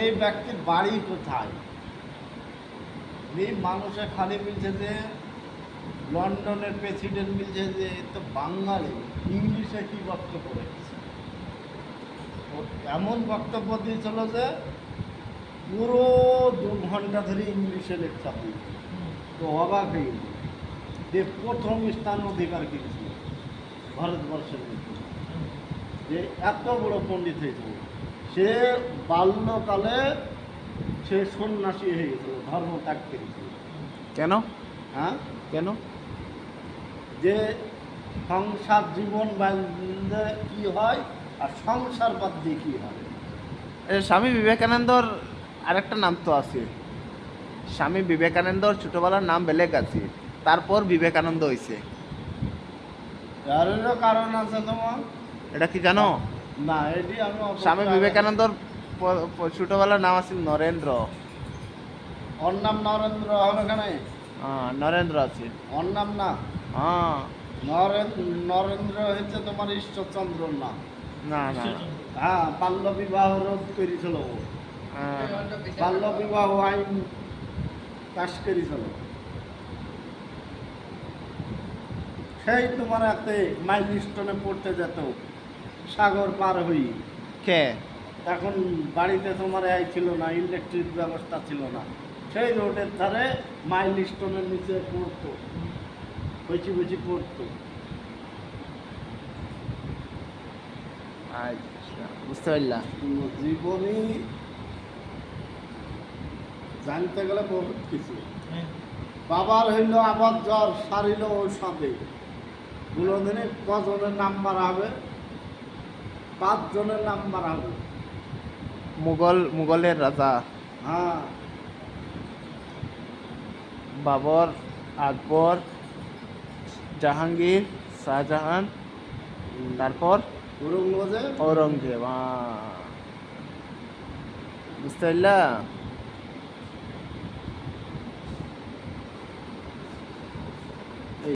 এই ব্যক্তির বাড়ি কোথায়? এই মানুষে খালি মিলছে যে, লন্ডনের প্রেসিডেন্ট মিলছে যে তো বাঙালি। ইংলিশে কি বক্তব্য রেখেছে এমন বক্তব্য দিয়েছিল যে, পুরো দু ঘণ্টা ধরে ইংলিশে দিয়েছে তো অবাক হয়ে যে প্রথম স্থান অধিকার করেছিল ভারতবর্ষের যে এত বড় পণ্ডিত হয়েছিল। সে বাল্যকালে সে সন্ন্যাসী হয়ে গেছিল ধর্ম ত্যাগ করেছিল। কেন? হ্যাঁ? কেন? যে সংসার জীবন বান্ধে কি হয় আর সংসার বাদ দিয়ে কি হয়? স্বামী বিবেকানন্দর আরেকটা নাম তো আছে। স্বামী বিবেকানন্দর ছোটবেলার নাম বেলেগ আছে তারপর বিবেকানন্দ হয়েছে কারণ আছে তোমার। এটা কি জানো? না এটি আমি স্বামী বিবেকানন্দর ছোটবেলার নাম আছে নরেন্দ্র। ওর নাম নরেন্দ্র হবে এখানে হ্যাঁ, নরেন্দ্র আছে ওর নাম না? হ্যাঁ। নরেন্দ্র নরেন্দ্র হচ্ছে তোমার ঈশ্বরচন্দ্রর নাম না না হ্যাঁ বাল্য বিবাহ রোধ করেছিল হ্যাঁ, বাল্য বিবাহ আইন পাশ করেছিল। সেই তোমার এতে মাইল স্টোনে পড়তে যেত। সাগর পার হই। কে? এখন বাড়িতে তোমার এই ছিল না ইলেকট্রিক ব্যবস্থা ছিল না। সেই রোডের ধারে মাইল স্টোনের নিচে পড়তো। বসে বসে পড়তো। আচ্ছা বুঝতে পারলাম। জীবনী জানতে গেলে বহুত কিছু। বাবার হইল আবার জ্বর সারিল ঔষধে। গুলো দিনে কজনের নাম্বার হবে পাঁচ জনের নাম্বার হবে মুঘল মুঘলের রাজা। হ্যাঁ। বাবর আকবর জাহাঙ্গীর শাহজাহান তারপর ঔরঙ্গজেব। ঔরঙ্গজেব আহ। বুঝতে পারলা?